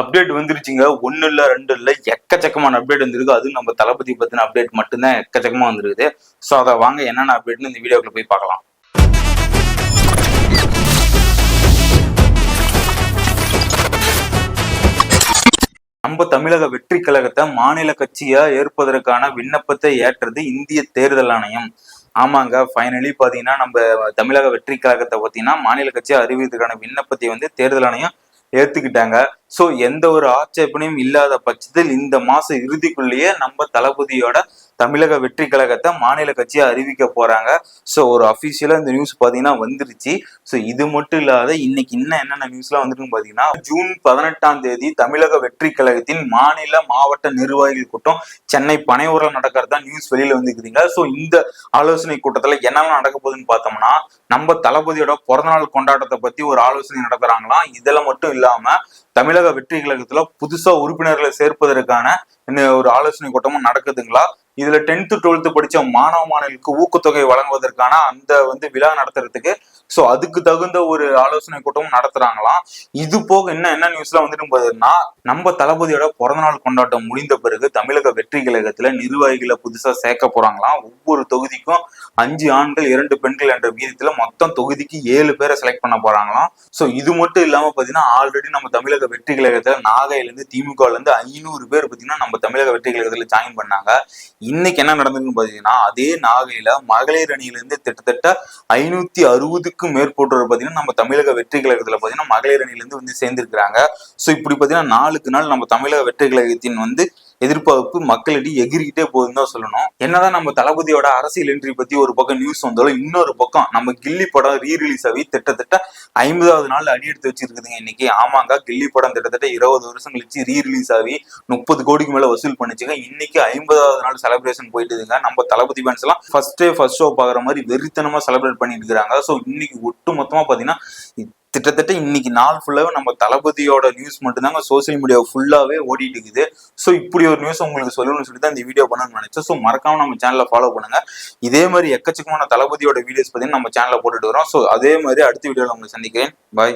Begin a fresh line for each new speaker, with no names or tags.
Update வந்துருச்சுங்க. ஒன்னு இல்ல ரெண்டு இல்ல எக்கச்சக்கமான அப்டேட் வந்திருக்கு. அதுவும் நம்ம தளபதி பத்தின அப்டேட் மட்டும்தான் எக்கச்சக்கமா வந்திருக்குது. ஸோ அதை வாங்க என்னென்ன அப்டேட்னு இந்த வீடியோக்குள்ள போய் பார்க்கலாம். நம்ம தமிழக வெற்றி கழகத்தை மாநில கட்சியா ஏற்பதற்கான விண்ணப்பத்தை ஏற்றது இந்திய தேர்தல் ஆணையம். ஆமாங்க ஃபைனலி பாத்தீங்கன்னா நம்ம தமிழக வெற்றி கழகத்தை பார்த்தீங்கன்னா மாநில கட்சியை அறிவிக்கிறதுக்கான விண்ணப்பத்தை வந்து தேர்தல் ஆணையம் ஏத்துக்கிட்டாங்க. ஸோ எந்த ஒரு ஆட்சேபனையும் இல்லாத பட்சத்தில் இந்த மாச இறுதிக்குள்ளேயே நம்ம தளபதியோட தமிழக வெற்றி கழகத்தை மாநில கட்சியா அறிவிக்க போறாங்க. ஸோ ஒரு அஃபிஷியலா இந்த நியூஸ் பாத்தீங்கன்னா வந்துருச்சு. ஸோ இது மட்டும் இல்லாத இன்னைக்கு இன்னும் என்னென்ன நியூஸ்லாம் வந்துருக்குன்னு பாத்தீங்கன்னா ஜூன் பதினெட்டாம் தேதி தமிழக வெற்றி கழகத்தின் மாநில மாவட்ட நிர்வாகிகள் கூட்டம் சென்னை பனையூரில் நடக்கிறதா நியூஸ் வெளியில வந்துருக்குதுங்க. ஸோ இந்த ஆலோசனை கூட்டத்துல என்னெல்லாம் நடக்க போகுதுன்னு பார்த்தோம்னா நம்ம தளபதியோட பிறந்தநாள் கொண்டாட்டத்தை பத்தி ஒரு ஆலோசனை நடத்துறாங்களாம். இதுல மட்டும் இல்லாம தமிழக வெற்றி கழகத்துல புதுசா உறுப்பினர்களை சேர்ப்பதற்கான இன்னும் ஒரு ஆலோசனை கூட்டமும் நடக்குதுங்களா? இதுல டென்த்து டுவெல்த்து படிச்ச மாணவ மாணவிகளுக்கு ஊக்கத்தொகை வழங்குவதற்கான அந்த வந்து விழா நடத்துறதுக்கு ஸோ அதுக்கு தகுந்த ஒரு ஆலோசனை கூட்டமும் நடத்துறாங்களாம். இது போக என்ன என்ன நியூஸ்லாம் வந்துட்டு போகுதுன்னா நம்ம தளபதியோட பிறந்தநாள் கொண்டாட்டம் முடிந்த பிறகு தமிழக வெற்றி கழகத்துல நிர்வாகிகளை புதுசா சேர்க்க போறாங்களாம். ஒவ்வொரு தொகுதிக்கும் அஞ்சு ஆண்கள் இரண்டு பெண்கள் என்ற வீதத்துல மொத்தம் தொகுதிக்கு ஏழு பேரை செலக்ட் பண்ண போறாங்களாம். ஸோ இது மட்டும் இல்லாம பாத்தீங்கன்னா ஆல்ரெடி நம்ம தமிழக வெற்றி கழகத்துல நாகையில இருந்து திமுகல இருந்து ஐநூறு பேர் பாத்தீங்கன்னா நம்ம தமிழக வெற்றி கழகத்துல ஜாயின் பண்ணாங்க. இன்னைக்கு என்ன நடந்ததுன்னு பாத்தீங்கன்னா அதே நாகையில மகளிர் அணியிலிருந்து கிட்டத்தட்ட ஐநூத்தி அறுபதுக்கும் மேற்பட்டோர் பாத்தீங்கன்னா நம்ம தமிழக வெற்றி கழகத்துல பாத்தீங்கன்னா மகளிர் அணியில இருந்து வந்து சேர்ந்திருக்கிறாங்க. சோ இப்படி பாத்தீங்கன்னா நாளுக்கு நாள் நம்ம தமிழக வெற்றி கழகத்தின் வந்து எதிர்பார்ப்பு மக்களிடையே எகிரிக்கிட்டே போகுதுன்னு தான் சொல்லணும். என்னதான் நம்ம தளபதியோட அரசியல் என்ட்ரி பத்தி ஒரு பக்கம் நியூஸ் வந்தாலும் இன்னொரு பக்கம் நம்ம கில்லி படம் ரீ ரிலீஸ் ஆகி திட்டத்தட்ட ஐம்பதாவது நாள் அடி எடுத்து வச்சிருக்குதுங்க இன்னைக்கு. ஆமாங்க கில்லி படம் திட்டத்தட்ட இருபது வருஷம் கழிச்சு ரீ ரிலீஸ் ஆகி முப்பது கோடிக்கு மேல வசூல் பண்ணிச்சுங்க. இன்னைக்கு ஐம்பதாவது நாள் செலிப்ரேஷன் போயிட்டுதுங்க. நம்ம தளபதி ஃபேன்ஸ் எல்லாம் ஃபர்ஸ்ட் டே ஃபர்ஸ்ட் ஷோ பாக்குற மாதிரி வெறித்தனமா செலிப்ரேட் பண்ணிட்டு இருக்காங்க ஸோ இன்னைக்கு ஒட்டு மொத்தமா பாத்தீங்கன்னா கிட்டத்தட்ட இன்னைக்கு நாள் ஃபுல்லாவே நம்ம தளபதியோட நியூஸ் மட்டும்தாங்க சோசியல் மீடியா ஃபுல்லாவே ஓடிட்டு இருக்குது. ஸோ இப்படி ஒரு நியூஸ் உங்களுக்கு சொல்லணும்னு சொல்லி தான் இந்த வீடியோ பண்ணணும்னு நினைச்சேன். ஸோ மறக்காம நம்ம சேனலை ஃபாலோ பண்ணுங்க. இதே மாதிரி எக்கச்சக்கமான தளபதியோட வீடியோஸ் பார்த்தீங்கன்னா நம்ம சேனலில் போட்டுட்டு வரோம். ஸோ அதே மாதிரி அடுத்த வீடியோவில் உங்களை சந்திக்கிறேன். பாய்